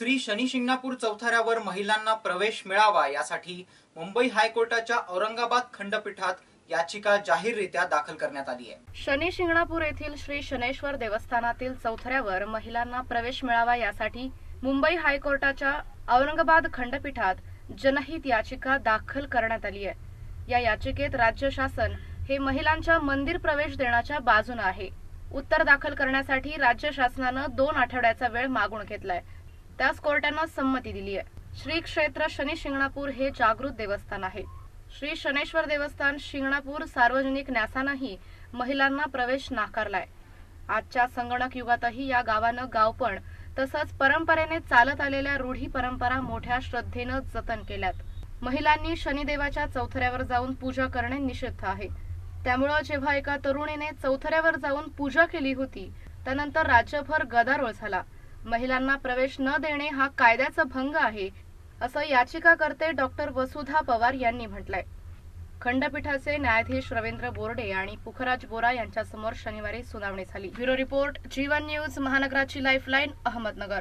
श्री शनी शिंगणापूर चौथाऱ्यावर महिलांना प्रवेश मिळावा यासाठी मुंबई हायकोर्टाच्या औरंगाबाद खंडपीठात याचिका जाहीररित्या दाखल करण्यात आली आहे. शनी शिंगणापूर येथील श्री शनेश्वर देवस्थानातील चौथऱ्यावर महिलांना प्रवेश मिळावा यासाठी मुंबई हायकोर्टाच्या औरंगाबाद खंडपीठात जनहित याचिका दाखल करण्यात आली आहे. या याचिकेत राज्य शासन हे महिलांच्या मंदिर प्रवेश देण्याच्या बाजूने आहे. उत्तर दाखल करण्यासाठी राज्य शासनानं दोन आठवड्याचा वेळ मागून घेतलाय. त्यास कोर्टानं संमती दिली आहे. श्री क्षेत्र शनी शिंगणापूर हे जागृत देवस्थान आहे. श्री शनेश्वर देवस्थान शिंगणापूर सार्वजनिक न्यासानंही महिलांना प्रवेश नाकारलाय. आजच्या संगणक युगातही या गावानं गावपण तसंच परंपरेने चालत आलेल्या रूढी परंपरा मोठ्या श्रद्धेनं जतन केल्यात. महिलांनी शनिदेवाच्या चौथऱ्यावर जाऊन पूजा करणे निषिद्ध आहे. त्यामुळं जेव्हा एका तरुणीने चौथऱ्यावर जाऊन पूजा केली होती त्यानंतर राज्यभर गदारोळ झाला. महिलांना प्रवेश न देणे हा कायद्याचा भंग आहे असं याचिकाकर्ते डॉक्टर वसुधा पवार यांनी म्हटलंय. खंडपीठाचे न्यायाधीश रवींद्र बोर्डे आणि पुखराज बोरा यांच्यासमोर शनिवारी सुनावणी झाली. ब्युरो रिपोर्ट जीवन न्यूज महानगराची लाईफलाईन अहमदनगर.